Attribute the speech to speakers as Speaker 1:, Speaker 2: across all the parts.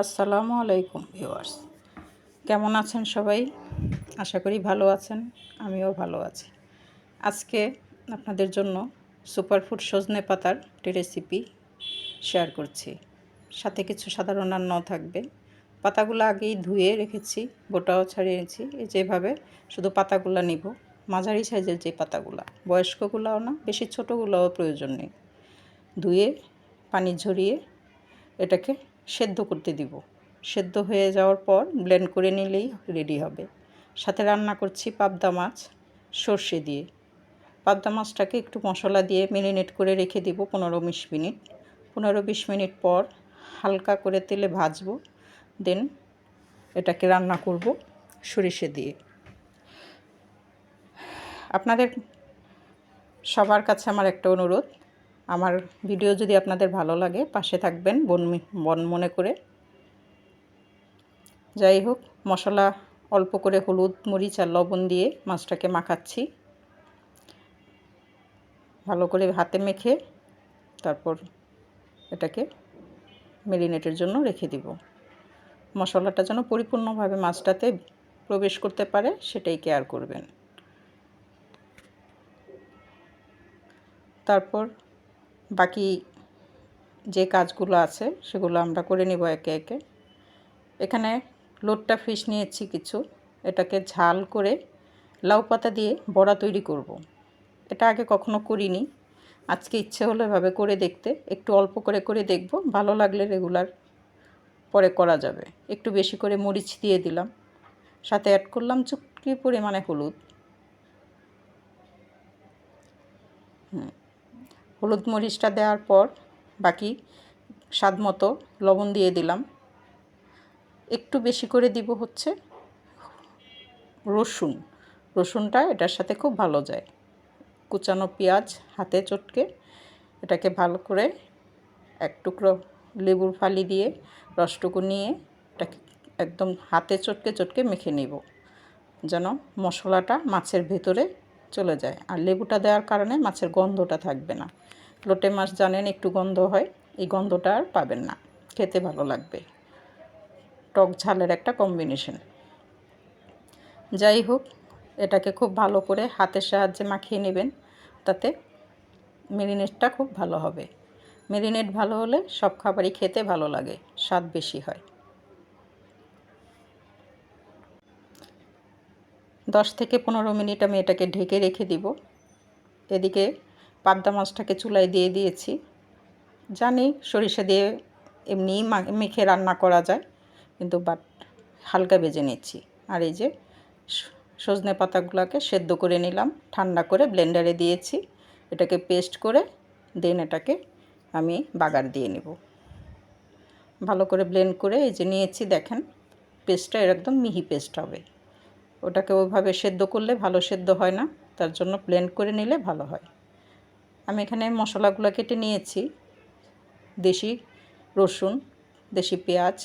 Speaker 1: আসসালামু আলাইকুম ভিউয়ার্স। কেমন আছেন সবাই? আশা করি ভালো আছেন, আমিও ভালো আছি। আজকে আপনাদের জন্য সুপারফুড সজনে পাতার একটি রেসিপি শেয়ার করছি। সাথে কিছু সাধারণ রান্নাও থাকবে। পাতাগুলো আগেই ধুয়ে রেখেছি, বোটাও ছাড়িয়েছি যেভাবে শুধু পাতাগুলো নিব। মাঝারি সাইজের যে পাতাগুলো, বয়স্কগুলোও না, বেশি ছোটোগুলোও প্রয়োজন নেই। ধুয়ে, পানি ঝরিয়ে এটাকে সেদ্ধ করতে দিব। সেদ্ধ হয়ে যাওয়ার পর ব্লেন্ড করে নিলেই রেডি হবে। সাথে রান্না করছি পাবদা মাছ, সর্ষে দিয়ে। পাবদা মাছটাকে একটু মশলা দিয়ে মেরিনেট করে রেখে দিব পনেরো বিশ মিনিট। পনেরো বিশ মিনিট পর হালকা করে তেলে ভাজবো দেন এটাকে রান্না করব সরিষে দিয়ে। আপনাদের সবার কাছে আমার একটা অনুরোধ আমার ভিডিও যদি আপনাদের ভালো লাগে, পাশে থাকবেন বন বন মনে করে। যাই হোক, মশলা অল্প করে হলুদ, মরিচ আর লবণ দিয়ে মাছটাকে মাখাচ্ছি। ভালো করে হাতে মেখে তারপর এটাকে মেরিনেটের জন্য রেখে দিব। মশলাটা যেন পরিপূর্ণভাবে মাছটাতে প্রবেশ করতে পারে, সেটাই কেয়ার করবেন। তারপর বাকি যে কাজগুলো আছে সেগুলো আমরা করে নেব একে একে। এখানে লোটটা ফিশ নিয়েছি কিছু। এটাকে ঝাল করে লাউ পাতা দিয়ে বড়া তৈরি করব। এটা আগে কখনো করিনি। আজকে ইচ্ছে হলো এভাবে করে দেখতে। একটু অল্প করে করে দেখব। ভালো লাগলে রেগুলার পরে করা যাবে। একটু বেশি করে মরিচ দিয়ে দিলাম। সাথে অ্যাড করলাম চুটকি পরিমাণে হলুদ। হুম। হলুদ মরিচটা দেওয়ার পর বাকি স্বাদ মতো লবণ দিয়ে দিলাম। একটু বেশি করে দিব হচ্ছে রসুন। রসুনটা এটার সাথে খুব ভালো যায়। কুচানো পেঁয়াজ হাতে চটকে এটাকে ভালো করে এক টুকরো লেবুর ফালি দিয়ে রসটুকু নিয়ে এটাকে একদম হাতে চটকে চটকে মেখে নিব যেন মশলাটা মাছের ভেতরে চলে যায়। আর লেবুটা দেওয়ার কারণে মাছের গন্ধটা থাকবে না। লোটে মাছ জানেন, একটু গন্ধ হয়, এই গন্ধটা আর পাবেন না। খেতে ভালো লাগবে। টক ঝালের একটা কম্বিনেশন যাই হোক এটাকে খুব ভালো করে হাতের সাহায্যে মাখিয়ে নেবেন, তাতে মেরিনেটটা খুব ভালো হবে। মেরিনেট ভালো হলে সব খাবারই খেতে ভালো লাগে, স্বাদ বেশি হয়। দশ থেকে পনেরো মিনিট আমি এটাকে ঢেকে রেখে দিব। এদিকে পাবদা মাছটাকে চুলায় দিয়ে দিয়েছি। জানি সরিষা দিয়ে এমনিই মেখে রান্না করা যায়, কিন্তু বাট হালকা ভেজে নিচ্ছি। আর এই যে সজনে পাতাগুলোকে সেদ্ধ করে নিলাম, ঠান্ডা করে ব্লেন্ডারে দিয়েছি। এটাকে পেস্ট করে দেন এটাকে আমি বাগার দিয়ে নেব। ভালো করে ব্লেন্ড করে এই যে নিয়েছি, দেখেন পেস্টটা এর একদম মিহি পেস্ট হবে। ওটাকে ওইভাবে সেদ্ধ করলে ভালো সেদ্ধ হয় না, তার জন্য ব্লেন্ড করে নিলে ভালো হয়। আমি এখানে মশলাগুলো কেটে নিয়েছি। দেশি রসুন, দেশি পেঁয়াজ,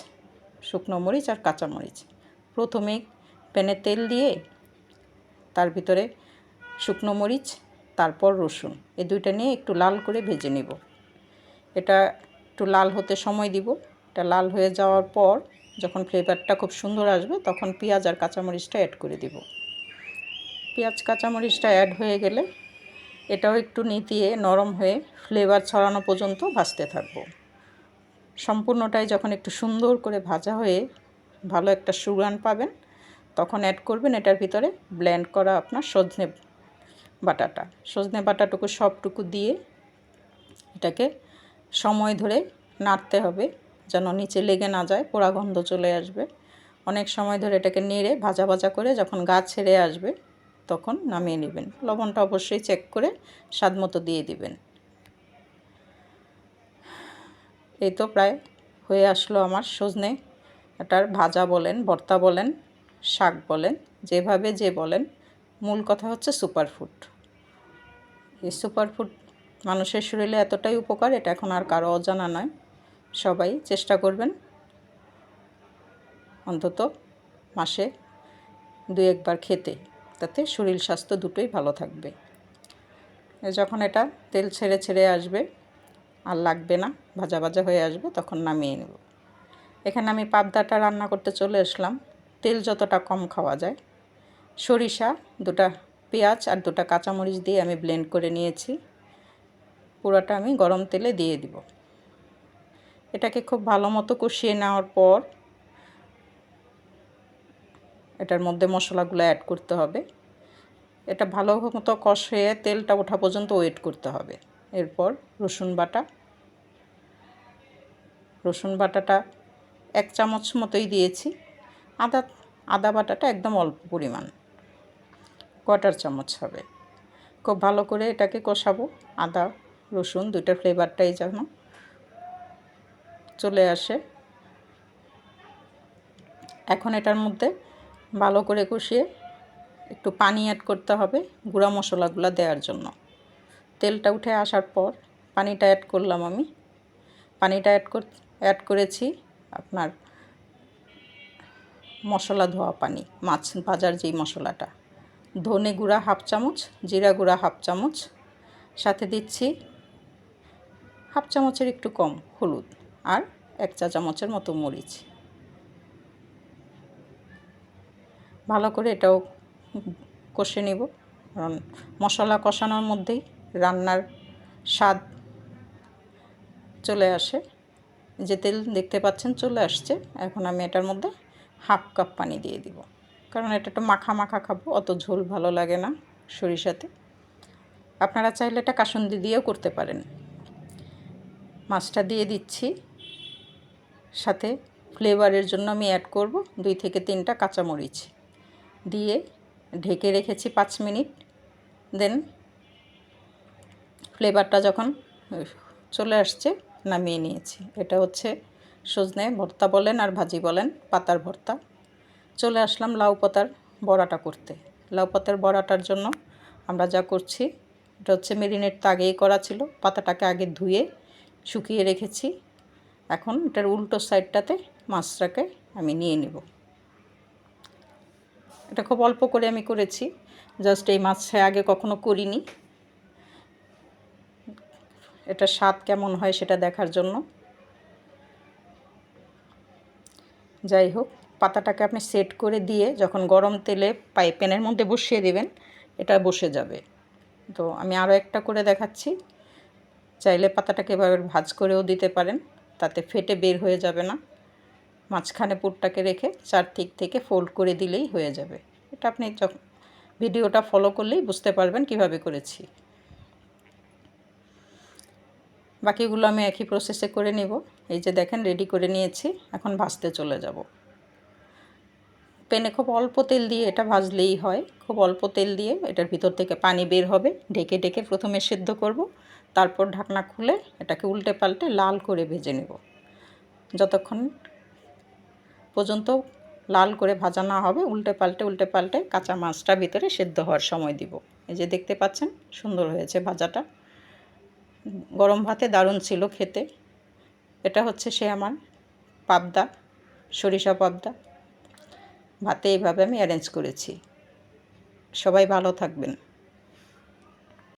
Speaker 1: শুকনো মরিচ আর কাঁচামরিচ প্রথমে প্যানে তেল দিয়ে তার ভিতরে শুকনো মরিচ, তারপর রসুন। এই দুইটা নিয়ে একটু লাল করে ভেজে নেব। এটা একটু লাল হতে সময় দিব। এটা লাল হয়ে যাওয়ার পর যখন ফ্লেভারটা খুব সুন্দর আসবে তখন পেঁয়াজ আর কাঁচামরিচটা অ্যাড করে দিব। পেঁয়াজ, কাঁচামরিচটা অ্যাড হয়ে গেলে এটাও একটু নিতিয়ে নরম হয়ে ফ্লেভার ছড়ানো পর্যন্ত ভাজতে থাকব। সম্পূর্ণটাই যখন একটু সুন্দর করে ভাজা হয়ে ভালো একটা সুগান পাবেন, তখন অ্যাড করবেন এটার ভিতরে ব্লেন্ড করা আপনার সজনে বাটাটা। সজনে বাটাটুকু সবটুকু দিয়ে এটাকে সময় ধরে নাড়তে হবে যেন নিচে লেগে না যায়, পোড়া গন্ধ চলে আসবে। অনেক সময় ধরে এটাকে নেড়ে ভাজা ভাজা করে যখন গাছ ছেড়ে আসবে তখন নামিয়ে নেবেন। লবণটা অবশ্যই চেক করে স্বাদ মতো দিয়ে দিবেন। এই তো প্রায় হয়ে আসলো আমার সজনে। এটার ভাজা বলেন, ভর্তা বলেন, শাক বলেন, যেভাবে যে বলেন। মূল কথা হচ্ছে সুপারফুড এই সুপারফুড মানুষের শরীরে এতটাই উপকার, এটা এখন আর কারও অজানা নয়। সবাই চেষ্টা করবেন অন্তত মাসে দু একবার খেতে। তাতে শরীর স্বাস্থ্য দুটোই ভালো থাকবে। যখন এটা তেল ছেড়ে ছেড়ে আসবে, আর লাগবে না, ভাজা ভাজা হয়ে আসবে, তখন নামিয়ে নেব। এখানে আমি পাবদাটা রান্না করতে চলে আসলাম। তেল যতটা কম খাওয়া যায়। সরিষা, দুটা পেঁয়াজ আর দুটা কাঁচামরিচ দিয়ে আমি ব্লেন্ড করে নিয়েছি। পুরোটা আমি গরম তেলে দিয়ে দিব। এটাকে খুব ভালো মতো কষিয়ে নেওয়ার পর এটার মধ্যে মশলাগুলো অ্যাড করতে হবে। এটা ভালো মতো কষিয়ে তেলটা ওঠা পর্যন্ত ওয়েট করতে হবে। এরপর রসুন বাটা। রসুন বাটাটা এক চামচ মতোই দিয়েছি। আদা আদা বাটাটা একদম অল্প পরিমাণ। কোয়াটার চামচ হবে। খুব ভালো করে এটাকে কষাবো। আদা, রসুন দুইটার ফ্লেভারটাই যেন চলে আসে। এখন এটার মধ্যে ভালো করে কষিয়ে একটু পানি অ্যাড করতে হবে গুঁড়া মশলাগুলো দেওয়ার জন্য। তেলটা উঠে আসার পর পানিটা অ্যাড করলাম আমি। পানিটা অ্যাড কর অ্যাড করেছি আপনার মশলা ধোয়া পানি, মাছ ভাজার যেই মশলাটা। ধনে গুঁড়া হাফ চামচ, জিরা গুঁড়া হাফ চামচ, সাথে দিচ্ছি হাফ চামচের একটু কম হলুদ আর এক চা চামচের মতো মরিচ। ভালো করে এটাও কষে নেব। কারণ মশলা কষানোর মধ্যেই রান্নার স্বাদ চলে আসে। যে তেল দেখতে পাচ্ছেন চলে আসছে। এখন আমি এটার মধ্যে হাফ কাপ পানি দিয়ে দিব। কারণ এটা একটু মাখা মাখা খাব, অত ঝোল ভালো লাগে না সরিষাতে। আপনারা চাইলে এটা কাসুন্দি দিয়েও করতে পারেন। মাছটা দিয়ে দিচ্ছি। সাথে ফ্লেভারের জন্য আমি অ্যাড করব দুই থেকে তিনটা কাঁচামরিচ। দিয়ে ঢেকে রেখেছি পাঁচ মিনিট। দেন ফ্লেভারটা যখন চলে আসছে, নামিয়ে নিয়েছি। এটা হচ্ছে সজনে ভর্তা বলেন আর ভাজি বলেন, পাতার ভর্তা। চলে আসলাম লাউ পাতার বড়াটা করতে। লাউ পাতার বড়াটার জন্য আমরা যা করছি, এটা হচ্ছে মেরিনেট তো আগেই করা ছিল, পাতাটাকে আগে ধুয়ে শুকিয়ে রেখেছি। এখন এটার উল্টো সাইডটাতে মাছটাকে আমি নিয়ে নেব। এটা খুব অল্প করে আমি করেছি। জাস্ট এই মাছটা আগে কখনো করিনি। এটা স্বাদ কেমন হয় সেটা দেখার জন্য। যাই হোক, পাতাটাকে আপনি সেট করে দিয়ে যখন গরম তেলে পাই, প্যানের মধ্যে বসিয়ে দেবেন, এটা বসে যাবে। তো আমি আরও একটা করে দেখাচ্ছি। চাইলে পাতাটাকে এভাবে ভাজ করেও দিতে পারেন, তাতে ফেটে বের হয়ে যাবে না। মাঝখানে পুরটাকে রেখে চারদিক থেকে ফোল্ড করে দিলেই হয়ে যাবে। এটা আপনি যখন ভিডিওটা ফলো করলেই বুঝতে পারবেন কীভাবে করেছি। বাকিগুলো আমি একই প্রসেসে করে নিব। এই যে দেখেন রেডি করে নিয়েছি। এখন ভাজতে চলে যাব। প্যানে খুব অল্প তেল দিয়ে এটা ভাজলেই হয়। খুব অল্প তেল দিয়ে এটার ভিতর থেকে পানি বের হবে। ঢেকে ঢেকে প্রথমে সেদ্ধ করব। তারপর ঢাকনা খুলে এটাকে উল্টে পাল্টে লাল করে ভেজে নেব। যতক্ষণ পর্যন্ত লাল করে ভাজা না হবে, উল্টে পাল্টে উল্টে পাল্টে কাঁচা মাছটা ভিতরে সেদ্ধ হওয়ার সময় দিব। এই যে দেখতে পাচ্ছেন, সুন্দর হয়েছে ভাজাটা। গরম ভাতে দারুণ ছিল খেতে। এটা হচ্ছে সে আমার পাবদা, সরিষা পাবদা। ভাতে এইভাবে আমি অ্যারেঞ্জ করেছি। সবাই ভালো থাকবেন।